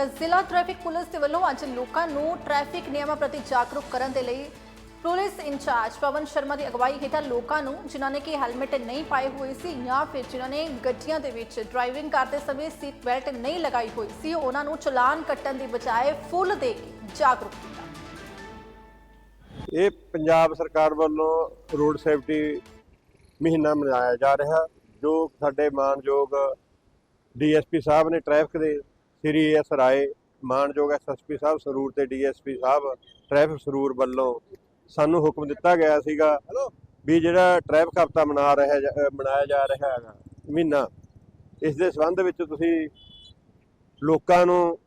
ਤਾਂ ਜ਼ਿਲ੍ਹਾ traffic police ਦੇ ਵੱਲੋਂ ਅੱਜ ਲੋਕਾਂ ਨੂੰ ਟ੍ਰੈਫਿਕ ਨਿਯਮਾਂ ਪ੍ਰਤੀ ਜਾਗਰੂਕ ਕਰਨ ਦੇ ਲਈ police in charge Pawan Sharma ਦੀ ਅਗਵਾਈ ਹੇਠ ਲੋਕਾਂ ਨੂੰ, ਜਿਨ੍ਹਾਂ ਨੇ ਕਿ ਹੈਲਮਟ ਨਹੀਂ ਪਾਏ ਹੋਏ ਸੀ ਜਾਂ ਫਿਰ ਜਿਨ੍ਹਾਂ ਨੇ ਗੱਡੀਆਂ ਦੇ ਵਿੱਚ ਡਰਾਈਵਿੰਗ ਕਰਦੇ ਸਮੇਂ ਸੀਟ ਬੈਲਟ ਨਹੀਂ ਲਗਾਈ ਹੋਈ ਸੀ, ਉਹਨਾਂ ਨੂੰ ਚਲਾਨ ਕੱਟਣ ਦੀ ਬਜਾਏ ਫੁੱਲ ਦੇ ਕੇ ਜਾਗਰੂਕ ਕੀਤਾ। ਇਹ ਪੰਜਾਬ ਸਰਕਾਰ ਵੱਲੋਂ ਰੋਡ ਸੇਫਟੀ ਮਹੀਨਾ ਮਨਾਇਆ ਜਾ ਰਿਹਾ, ਜੋ ਸਾਡੇ ਮਾਨਯੋਗ ਡੀਐਸਪੀ ਸਾਹਿਬ ਨੇ ਟ੍ਰੈਫਿਕ ਦੇ ਸ੍ਰੀ ਐਸ ਰਾਏ ਮਾਨਯੋਗ ਐਸਐਸਪੀ ਸਾਹਿਬ ਸਰੂਰ ਤੇ ਡੀਐਸਪੀ ਸਾਹਿਬ ਟ੍ਰੈਫਿਕ ਸਰੂਰ ਵੱਲੋਂ ਸਾਨੂੰ ਹੁਕਮ ਦਿੱਤਾ ਗਿਆ ਸੀਗਾ ਵੀ ਜਿਹੜਾ ਟ੍ਰੈਫਿਕ ਹਫ਼ਤਾ ਮਨਾ ਰਿਹਾ ਮਨਾਇਆ ਜਾ ਰਿਹਾ ਹੈਗਾ ਮਹੀਨਾ ਇਸ ਦੇ ਸੰਬੰਧ ਵਿੱਚ ਤੁਸੀਂ ਲੋਕਾਂ ਨੂੰ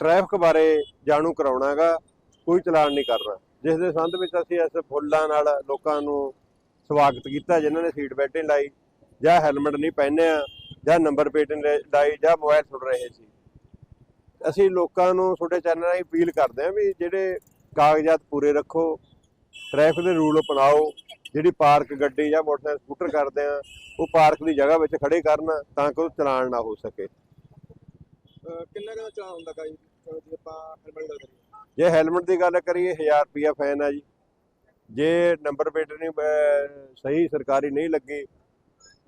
ਟ੍ਰੈਫਿਕ ਬਾਰੇ ਜਾਣੂ ਕਰਾਉਣਾਗਾ ਕੋਈ ਚਲਾਨ ਨਹੀਂ ਕਰਨਾ ਜਿਸ ਦੇ ਸੰਬੰਧ ਵਿੱਚ ਅਸੀਂ ਇਸ ਫੁੱਲਾਂ ਨਾਲ ਲੋਕਾਂ ਨੂੰ ਸਵਾਗਤ ਕੀਤਾ ਜਿਨ੍ਹਾਂ ਨੇ ਸੀਟ ਬੈਲਟ ਲਾਈ ਜਾਂ ਹੈਲਮਟ ਨਹੀਂ ਪਹਿਨਿਆ ਜਾਂ ਨੰਬਰ ਪਲੇਟ ਲਾਈ ਜਾਂ ਮੋਬਾਈਲ ਸੁਣ ਰਹੇ ਸੀ। ਅਸੀਂ ਲੋਕਾਂ ਨੂੰ ਤੁਹਾਡੇ ਚੈਨਲ ਰਾਹੀਂ ਅਪੀਲ ਕਰਦੇ ਹਾਂ ਵੀ ਜਿਹੜੇ ਕਾਗਜ਼ਾਤ ਪੂਰੇ ਰੱਖੋ ਟ੍ਰੈਫਿਕ ਦੇ ਰੂਲ ਅਪਣਾਓ ਜਿਹੜੀ ਪਾਰਕ ਗੱਡੀ ਜਾਂ ਮੋਟਰਸਾਈਕਲ ਸਕੂਟਰ ਕਰਦੇ ਆ ਉਹ ਪਾਰਕ ਦੀ ਜਗ੍ਹਾ ਵਿੱਚ ਖੜੇ ਕਰਨ ਤਾਂ ਕਿ ਉਹ ਚਲਾਨ ਨਾ ਹੋ ਸਕੇ। ਕਿੰਨਾ ਕੁ ਦਾ ਚਲਾਨ ਹੁੰਦਾ ਗਾ ਜੀ ਆਪਾਂ ਹੈਲਮਟ ਦੀ ਗੱਲ ਕਰੀਏ। ਜੇ ਹੈਲਮਟ ਦੀ ਗੱਲ ਕਰੀਏ 1000 ਰੁਪਿਆ ਫਾਈਨ ਆ ਜੀ। ਜੇ ਨੰਬਰ ਪਲੇਟ ਨਹੀਂ ਸਹੀ ਸਰਕਾਰੀ ਨਹੀਂ ਲੱਗੀ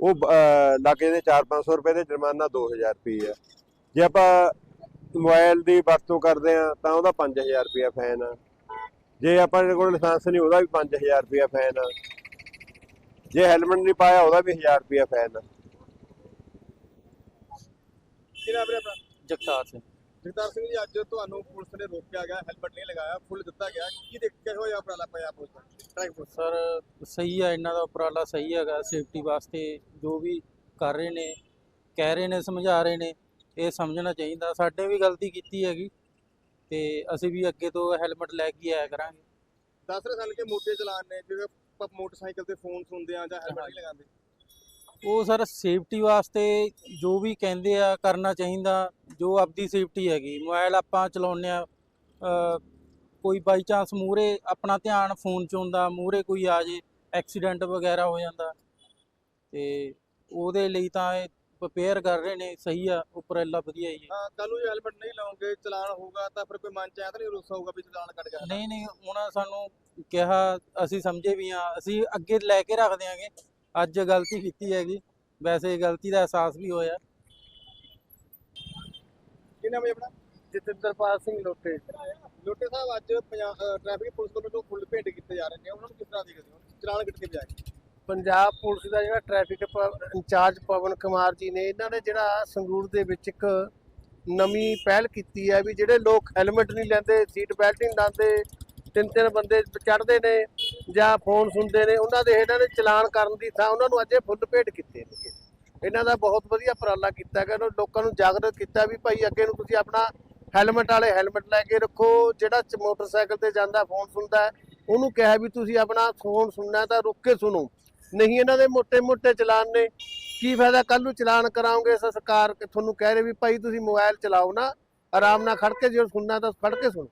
ਉਹ ਲੱਗ ਜਾਂਦੇ 4-500 ਰੁਪਏ ਦੇ ਜੁਰਮਾਨਾ 2000 ਰੁਪਏ ਆ ਜੇ ਆਪਾਂ ਮੋਬਾਈਲ ਦੀ ਵਰਤੋਂ ਕਰਦੇ ਆ ਤਾਂ ਉਹਦਾ 5000 ਰੁਪਿਆ ਫਾਈਨ ਆ। ਜੇ ਆਪਾਂ ਦੇ ਕੋਲ ਲਾਇਸੈਂਸ ਨਹੀਂ ਉਹਦਾ ਵੀ 5000 ਰੁਪਿਆ ਫਾਈਨ ਆ। ਜੇ ਹੈਲਮਟ ਨਹੀਂ ਪਾਇਆ ਉਹਦਾ ਵੀ 1000 ਰੁਪਿਆ ਫਾਈਨ ਆ। ਕਿਹੜਾ ਵੀਰੇ ਆਪਣਾ? ਜਗਤਾਰ ਸਿੰਘ। ਜਗਤਾਰ ਸਿੰਘ ਜੀ ਅੱਜ ਤੁਹਾਨੂੰ ਪੁਲਿਸ ਨੇ ਰੋਕਿਆ ਗਿਆ ਹੈਲਮਟ ਨਹੀਂ ਲਗਾਇਆ ਫੁੱਲ ਦਿੱਤਾ ਗਿਆ। ਕੀ ਦੇਖ ਕੇ ਹੋਇਆ ਉਪਰਾਲਾ ਪੰਜਾਬ ਪੁਲਿਸ ਦਾ? Traffic police. ਸਰ ਸਹੀ ਆ ਇਹਨਾਂ ਦਾ ਉਪਰਾਲਾ ਸਹੀ ਹੈਗਾ ਸੇਫਟੀ ਵਾਸਤੇ ਜੋ ਵੀ ਕਰ ਰਹੇ ਨੇ ਕਹਿ ਰਹੇ ਨੇ ਸਮਝਾ ਰਹੇ ਨੇ। ਇਹ ਸਮਝਣਾ ਚਾਹੀਦਾ। ਸਾਡੇ ਵੀ ਗਲਤੀ ਕੀਤੀ ਹੈਗੀ ਤੇ ਅਸੀਂ ਵੀ ਅੱਗੇ ਤੋਂ ਹੈਲਮਟ ਲੈ ਕੇ ਆਇਆ ਕਰਾਂਗੇ। ਦੱਸ ਰਹੇ ਸਨ ਕਿ ਮੋਟੇ ਚਲਾਨ ਨੇ ਜਿਵੇਂ ਆਪਾਂ ਮੋਟਰਸਾਈਕਲ ਤੇ ਫੋਨ ਸੁਣਦੇ ਆ ਜਾਂ ਹੈਲਮਟ ਨਹੀਂ ਲਗਾਉਂਦੇ। ਉਹ ਸਰ ਸੇਫਟੀ ਵਾਸਤੇ ਜੋ ਵੀ ਕਹਿੰਦੇ ਆ ਕਰਨਾ ਚਾਹੀਦਾ ਜੋ ਆਪਦੀ ਸੇਫਟੀ ਹੈਗੀ। ਮੋਬਾਈਲ ਆਪਾਂ ਚਲਾਉਂਦੇ ਆ ਕੋਈ ਬਾਈ ਚਾਂਸ ਮੂਰੇ ਆਪਣਾ ਧਿਆਨ ਫੋਨ 'ਚ ਹੁੰਦਾ ਮੂਰੇ ਕੋਈ ਆ ਜੇ ਐਕਸੀਡੈਂਟ ਵਗੈਰਾ ਹੋ ਜਾਂਦਾ ਤੇ ਉਹਦੇ ਲਈ ਤਾਂ ਇਹ ਪ੍ਰਪੇਅਰ ਕਰ ਰਹੇ ਨੇ ਸਹੀ ਆ ਉਪਰਲਾ ਵਧੀਆ ਹੀ ਹੈ। ਹਾਂ ਕੱਲ ਨੂੰ ਜੇ ਹੈਲਮਟ ਨਹੀਂ ਲਾਉਂਗੇ ਚਲਾਨ ਹੋਊਗਾ ਤਾਂ ਫਿਰ ਕੋਈ ਮਨ ਚ ਆਇਆ ਤਾਂ ਨਹੀਂ ਰੋਸਾ ਹੋਊਗਾ ਵੀ ਚਲਾਨ ਕੱਟ ਗਿਆ। ਨਹੀਂ ਨਹੀਂ ਉਹਨਾਂ ਸਾਨੂੰ ਕਿਹਾ ਅਸੀਂ ਸਮਝੇ ਵੀ ਆ ਅਸੀਂ ਅੱਗੇ ਲੈ ਕੇ ਰੱਖ ਦਿਆਂਗੇ ਅੱਜ ਗਲਤੀ ਕੀਤੀ ਹੈਗੀ ਵੈਸੇ ਗਲਤੀ ਦਾ ਅਹਿਸਾਸ ਵੀ ਹੋਇਆ। ਕੀ ਨਾਮ ਹੈ ਆਪਣਾ? ਜਤਿੰਦਰਪਾਲ ਸਿੰਘ ਲੋਟੇ। ਲੋਟੇ ਸਾਹਿਬ ਅੱਜ ਪੰਜਾਬ ਟ੍ਰੈਫਿਕ ਪੁਲਿਸ ਵੱਲੋਂ ਜੋ ਫੁੱਲ ਭੇਟ ਕੀਤੇ ਜਾ ਰਹੇ ਨੇ ਉਹਨਾਂ ਨੂੰ ਕਿਸ ਤਰ੍ਹਾਂ ਦੇਖਦੇ ਹੋ? ਚਲਾਨ ਕੱਟ ਕੇ ਬਜਾਏ ਪੰਜਾਬ ਪੁਲਿਸ ਦਾ ਜਿਹੜਾ ਟ੍ਰੈਫਿਕ ਪ- ਇੰਚਾਰਜ ਪਵਨ ਕੁਮਾਰ ਜੀ ਨੇ, ਇਹਨਾਂ ਨੇ ਜਿਹੜਾ ਸੰਗਰੂਰ ਦੇ ਵਿੱਚ ਇੱਕ ਨਵੀਂ ਪਹਿਲ ਕੀਤੀ ਹੈ ਵੀ ਜਿਹੜੇ ਲੋਕ ਹੈਲਮਟ ਨਹੀਂ ਲੈਂਦੇ ਸੀਟ ਬੈਲਟ ਨਹੀਂ ਲਾਉਂਦੇ, ਤਿੰਨ ਤਿੰਨ ਬੰਦੇ ਚੜ੍ਹਦੇ ਨੇ ਜਾਂ ਫੋਨ ਸੁਣਦੇ ਨੇ, ਉਹਨਾਂ ਦੇ ਇਹਨਾਂ ਨੇ ਚਲਾਨ ਕਰਨ ਦੀ ਥਾਂ ਉਹਨਾਂ ਨੂੰ ਅੱਜ ਇਹ ਫੁੱਲ ਭੇਟ ਕੀਤੇ ਨੇ। ਇਹਨਾਂ ਦਾ ਬਹੁਤ ਵਧੀਆ ਉਪਰਾਲਾ ਕੀਤਾ ਗਿਆ, ਉਹਨਾਂ ਲੋਕਾਂ ਨੂੰ ਜਾਗਰੂਕ ਕੀਤਾ ਵੀ ਭਾਈ ਅੱਗੇ ਨੂੰ ਤੁਸੀਂ ਆਪਣਾ ਹੈਲਮਟ ਵਾਲੇ ਹੈਲਮਟ ਲੈ ਕੇ ਰੱਖੋ, ਜਿਹੜਾ ਚ- ਮੋਟਰਸਾਈਕਲ ਤੇ ਜਾਂਦਾ ਫੋਨ ਸੁਣਦਾ, ਉਹਨੂੰ ਕਿਹਾ ਵੀ ਤੁਸੀਂ ਆਪਣਾ ਫੋਨ ਸੁਣਨਾ ਤਾਂ ਰੁੱਕ ਕੇ ਸੁਣੋ। ਨਹੀਂ ਇਹਨਾਂ ਦੇ ਮੋਟੇ ਮੋਟੇ ਚਲਾਨ ਨੇ। ਕੀ ਫਾਇਦਾ ਕੱਲ ਨੂੰ ਚਲਾਨ ਕਰਾਉਂਗੇ ਸਰਕਾਰ ਤੁਹਾਨੂੰ ਕਹਿ ਰਹੇ ਵੀ ਭਾਈ ਤੁਸੀਂ ਮੋਬਾਈਲ ਚਲਾਓ ਨਾ, ਆਰਾਮ ਨਾਲ ਖੜ ਕੇ ਜੇ ਸੁਣਨਾ ਤਾਂ ਖੜ ਕੇ ਸੁਣੋ।